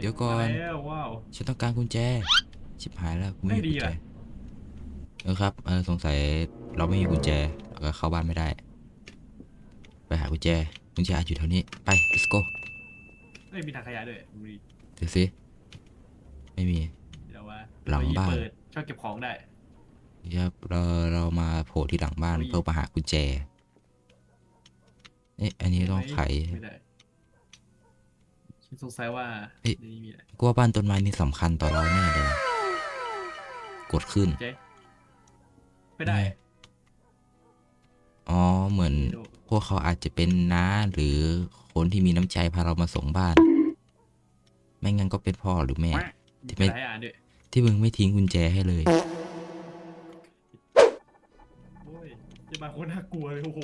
เดี๋ยวก่อนมาแล้วว้าว ฉันต้องการกุญแจ ชิบหายแล้วกูไม่มีไม่ดีกุญแจว่ะเออครับเออสงสัยเราไม่มีกุญแจเราก็เข้าบ้านไม่ได้ ไปหากุญแจ กุญแจอาจอยู่แถวนี้ ไป let's go เอ้ยมีถังขยะด้วยดูดิดูสิ ไม่มี เดี๋ยวว่าหลังบ้าน เปิดชอบเก็บของได้เดี๋ยวเราเรามาโผล่ที่หลังบ้านอุ้ย เพื่อมาหากุญแจ เอ๊ะอันนี้ต้องไข ไม่ได้ ฉันสงสัยว่าเอ้ยในนี่มีอะไรกูว่าบ้านต้นไม้นี่สำคัญต่อเราแน่เลยนะกดขึ้น เจ๊ไม่ได้อ๋อ เหมือน ไม่รู้พวกเขาอาจจะเป็นน้าหรือคนที่มีน้ำใจพาเรามาส่งบ้าน ไม่งั้นก็เป็นพ่อหรือแม่ ที่ไม่ มีหลายอ่านด้วยที่มึงไม่ทิ้งกุญแจให้เลย โอ้ยจะมาโคนน่ากลัวเลยโอ้โห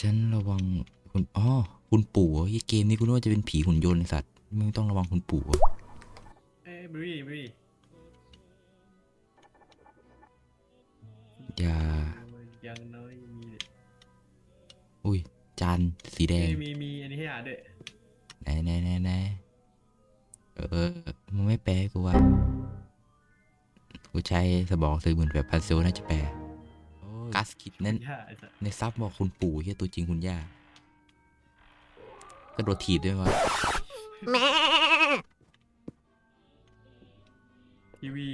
ฉันระวังคุณอ๋อคุณปู่เหรอไอ้เกมนี้กูนึกว่าจะเป็นผีหุ่นยนต์ไอ้สัตว์ มึงต้องระวังคุณปู่เหรอเอ้ยบรีบรีอย่ายังน้อยมีเลยอุ้ย จานสีแดง มีมีมีอันนี้ให้อ่านด้วยไหนไหนไหนไหนเออ มึงไม่แปลให้กูว่ากูใช้สมองสื่อเหมือนแบบพันเซลน่าจะแปลกัสคิดนั่นย่าไอ้สัสในซับบอกคุณปู่เฮียตัวจริงคุณย่าก็โดดถีบด้วยวะ ทีวี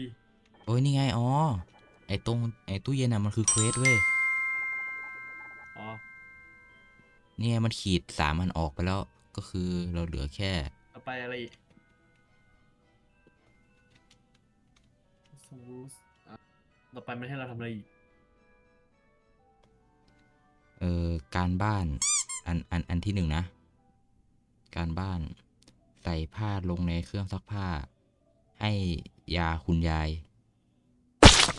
โอ้ยนี่ไง อ๋อ ไอตรงไอตู้เย็นอะ มันคือเควสเว้ย อ๋อนี่ไงมันขีดสามอันออกไปแล้ว ก็คือเราเหลือแค่ ต่อไปอะไรอีกสมูสอะต่อไปมันให้เราทำอะไรอีกเอ่อ การบ้าน อัน อัน อันที่หนึ่งนะ การบ้าน ใส่ผ้าลงในเครื่องซักผ้า ให้ยาคุณยาย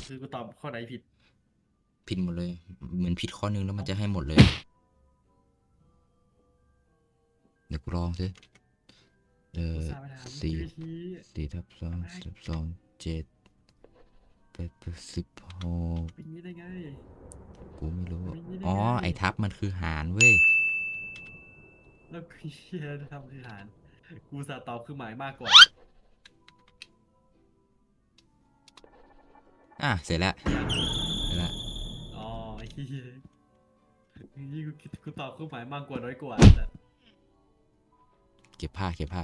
คือกูตอบข้อไหนผิด ผิดหมดเลย เหมือนผิดข้อนึงแล้วมันจะให้หมดเลย เดี๋ยวกูลองสิเออสามไปถามสี่วิธีสี่ทับสองสิบสองเจ็ดแปดทับสิบหกเป็นอย่างนี้ได้ไงกูไม่รู้ไม่ได้อ๋อไงไอทับมันคือหารเว้ย แล้วกูเชียจะทำคือหาร กูสาตอบคือหมายมากกว่าอะเสร็จแล้วเสร็จแล้วอ๋อไอ้เฮียนี่กูคิดกูตอบคือหมายมากกว่าน้อยกว่าแต่เก็บผ้าเก็บผ้า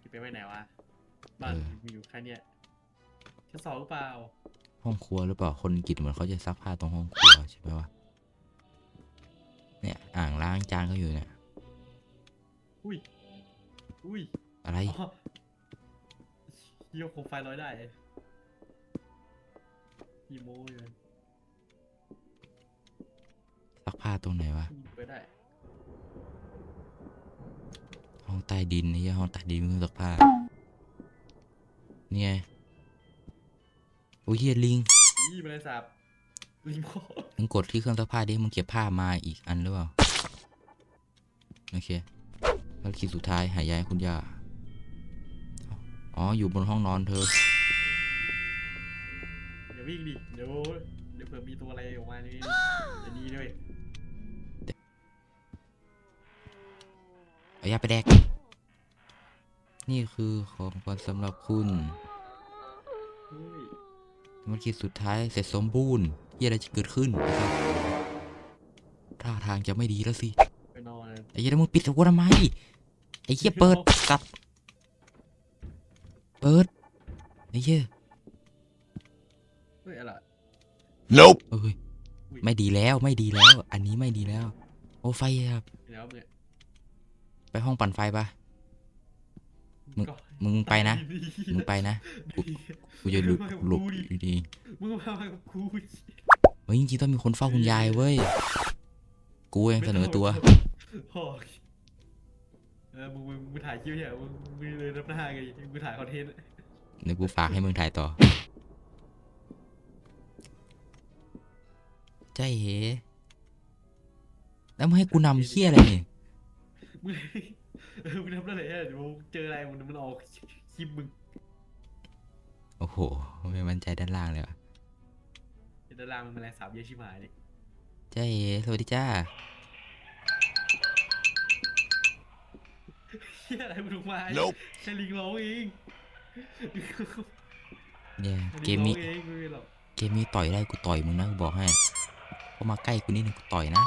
คิดไปไว้ไหนวะบ้านเออ มีอยู่แค่เนี้ยชั้นสองหรือเปล่าห้องครัวหรือเปล่าคนอังกฤษเหมือนเขาจะซักผ้าตรงห้องครัวใช่ไหมวะเนี่ยอ่างล้างจานก็อยู่เนี่ย อุ้ย อุ้ยอะไรอ๋อเฮียโคมไฟลอยได้ฮีโมเลยซักผ้าตรงไหนวะยิงไปได้ ห้องใต้ดินนี่ห้องใต้ดินมึงซักผ้านี่ไงโอ้ยเฮียลิงยี่แมลงสาบรีโมทมึงกดที่เครื่องซักผ้าดิมึงเก็บผ้ามาอีกอันหรือเปล่าโอเค ภารกิจสุดท้ายหายายคุณย่า อ๋อ อยู่บนห้องนอนเธอ อย่าวิ่งดิ เดี๋ยวเดี๋ยวเผื่อมีตัวอะไรออกมานี่จะดีด้วยเอายาไปแดก นี่คือของขวัญสำหรับคุณเฮ้ยภารกิจสุดท้ายเสร็จสมบูรณ์เฮียอะไรจะเกิดขึ้นนะครับท่าทางจะไม่ดีแล้วสิ ไปนอนเลยไอ้เหี้ยแล้วมึงปิดกูทำไมไอ้เหี้ยเปิดสัตว์เปิดไอ้เหี้ยเฮ้ยอะไร Nope. เอ้ยอุ้ยไม่ดีแล้วไม่ดีแล้ว อันนี้ไม่ดีแล้ว โอ้ไฟครับเดี๋ยวเนี่ยไปห้องปั่นไฟปะมึงก็มึงไปนะมึงไปนะ กูกูจะหลุดหลบอยู่ดีมึงมากับกูเฮ้ยจริงๆต้องมีคนเฝ้าคุณยายเว้ย กูเองเสนอตัว โอ้ยเออมึงมึงมึงถ่ายคลิปเนี่ยมึงมึงเลยรับหน้าไงมึงถ่ายคอนเทนต์เดี๋ยวกูฝากให้มึงถ่ายต่อ ใจเหแล้วมึงให้กูนำเฮี้ยอะไรเนี่ยมึงเออมึงทำได้เลยอะเดี๋ยวเจออะไรมึงมันออกคลิปมึงโอ้โห ไม่มั่นใจด้านล่างเลยวะเดี๋ยวดารามันแมลงสาบเยอะชิบหายเลย ใจเหสวัสดีจ้า ฮียอะไรมึงลงมา Nope แค่ลิงร้องเองเนี่ยแค่เกลิงมร้อนี้งเองไม่เป็นหรอกเกมนี้ต่อยได้กูต่อยมึงนะกูบอกให้พอมาใกล้กูนิดนึงกูต่อยนะ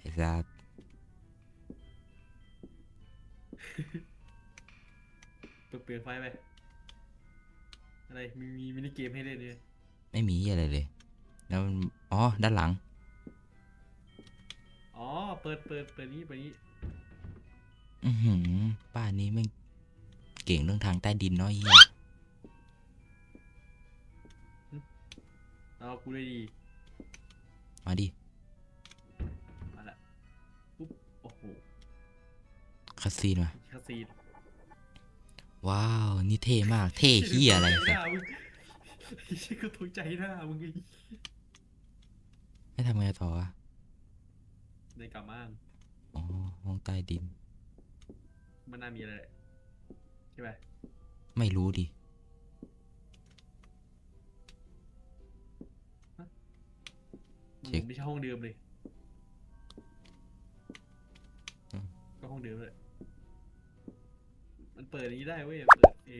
ไอ้สัสเปิดเปิดไฟไป อะไร มีมีมินิเกมให้เล่นเนี่ยไม่มีอะไรเลย แล้วมันอ๋อ ด้านหลังอ๋อ เปิดเปิดเปิดนี้เปิดนี้อือหือป้านนี้แม่งเก่งเรื่องทางใต้ดินเน้อยเฮียเอากูเลยดีมาดิมาละปุ๊บโอ้โหคาซีนมาคาซีนว้าว นี่เท่มาก เท่เฮียอะไรหสัสน้ามึงไอ้เชี่ยก็ตกใจหน้ามึงไงไม่ทำไงต่อวะ ในกาม่านอ๋อห้องใต้ดิน มันน่ามีอะไรแหละใช่ไหมไม่รู้ดิ เช็ค ไม่ใช่ห้องเดิมเลยอืมก็ห้องเดิมเลย มันเปิดอย่างนี้ได้เว้ย เปิดเอ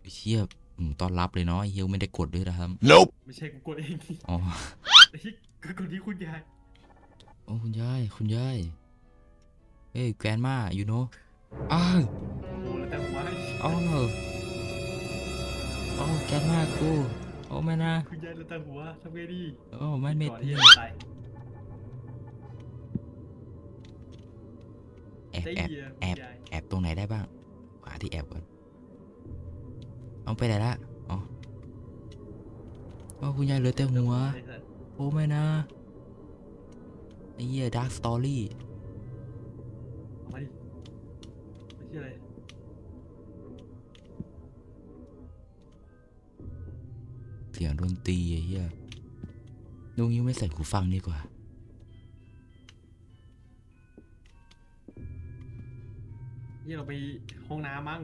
ไอ้เชี่ยอืมต้อนรับเลยเนาะไอ้เฮียไม่ได้กดด้วยนะครับ Nope. ไม่ใช่กูกดเอง อ๋อ ไอ้ที่ก็กดที่คุณยาย โอ้คุณยาย คุณยายเฮ้ยแกรนมาอยู่โนอ้าวโอ้โหแล้วแต่หัวให้อ้าวอ้าวแกรนมากูโอ้ไม่นะคุณยายแล้วแต่หัวทำไงดีโอ้ไม่เม็ดก่อนนี่ที่จะตายแอบใจแอบเหี้ยแอบคุณยายแอบตรงไหนได้บ้างหาที่แอบก่อนเอาไปไหนละอ๋อโอ้คุณยายเหลือแต่หัวไอ้สัสโอ้ไม่นะ ไอ้เหี้ยดาร์กสตอรี่เอามาดิไม่ใช่อะไรเสียงดนตรีไอ้เหี้ยลุงยังไม่ใส่หูฟังดีกว่า นี่เราไปห้องน้ำมั้ง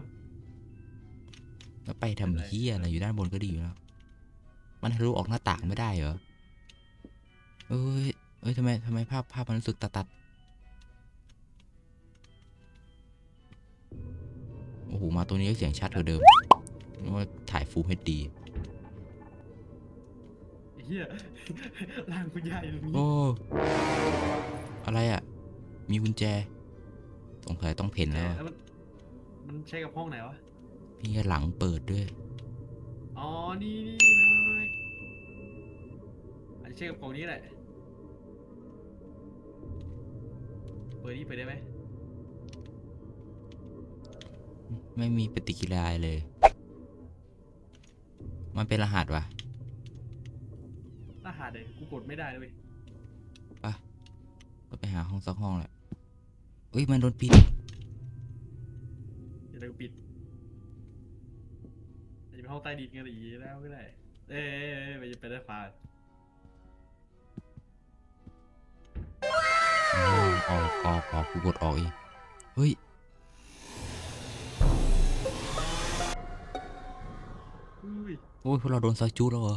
แล้วไปทำเหี้ยอะไรอยู่ด้านบนก็ดีอยู่แล้ว มันทะลุออกหน้าต่างไม่ได้เหรอ เอ้ย เอ้ยทำไมทำไมภาพภาพมันรู้สึกตัดตัดโอ้โห มาตัวนี้ก็เสียงชัดกว่าเดิมนึกว่าถ่ายฟูลเฮดดีไอ้เหี้ยร่างคุณยายอยู่ตรงนี้โอ้ อะไรอะ มีกุญแจสงสัยต้องเพ่นแล้วอะแล้วมันมันใช้กับห้องไหนวะ พี่หลังเปิดด้วย อ๋อ นี่นี่ไม่ไม่ไม่อาจจะใช้กับกล่องนี้แหละ เปิดนี่เปิดได้ไหมไม่มีปฏิกิริยาเลย มันเป็นรหัสวะรหัสเลยกูกดไม่ได้เลยเว้ยก็ไปหาห้องสักห้องแหละเอ้ยมันโดนปิดเดี๋ยวเราปิดอาจจะเป็นห้องใต้ดินกันหรือแล้วก็ได้ เอ้ยเอ้ยเอ้ยไปจะไปได้ฟ้า อ๋อออกออกออกกูกดออกเองเฮ้ยอุ้ยโอ้ยพวกเราโดนซอยจูแล้วเหรอ